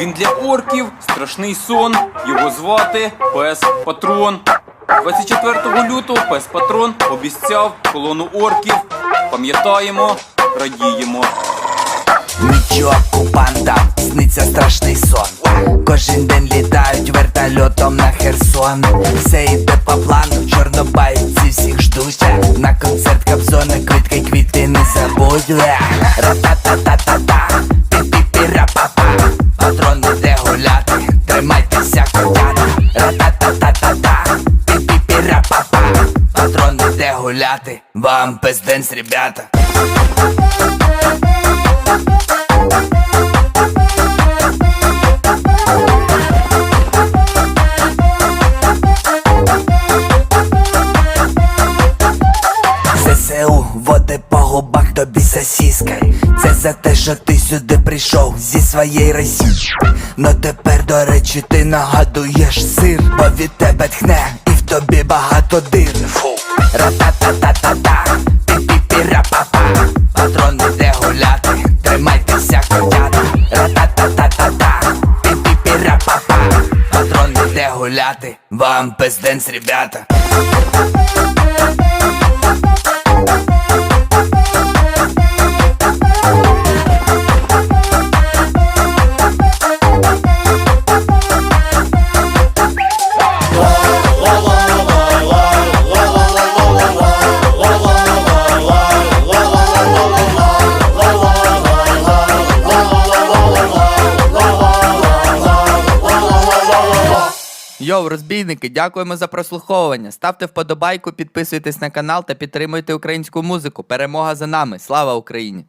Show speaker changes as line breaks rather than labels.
Він для орків страшний сон. Його звати Пес Патрон. 24 лютого пес Патрон обіцяв колону орків. Пам'ятаємо, радіємо.
Нічого окупантам сниться страшний сон. Кожен день літають вертольотом на Херсон. Все йде по плану, чорнобайці всіх ждуть. На концерт Кобзона квітки квіти не забудь. Ра-та-та-та-та-та, котята. Ра-та-та-та-та-та, пі-пі-пі-ра-па-па. Патрон іде гуляти, вам пизденс, ребята. Води по губах тобі сосіска Це за те, що ти сюди прийшов зі своєї Росії Но тепер, до речі, ти нагадуєш сир Бо від тебе тхне і в тобі багато дир. Ра-та-та-та-та-та, пі-пі-пі-ра-па-па. Патрон іде гуляти, тримайтеся котята. Ра-та-та-та-та-та, пі-пі-пі-ра-па-па. Патрон іде гуляти, вам пизденс, ребята
Йоу, розбійники, дякуємо за прослуховування. Ставте вподобайку, підписуйтесь на канал та підтримуйте українську музику. Перемога за нами. Слава Україні!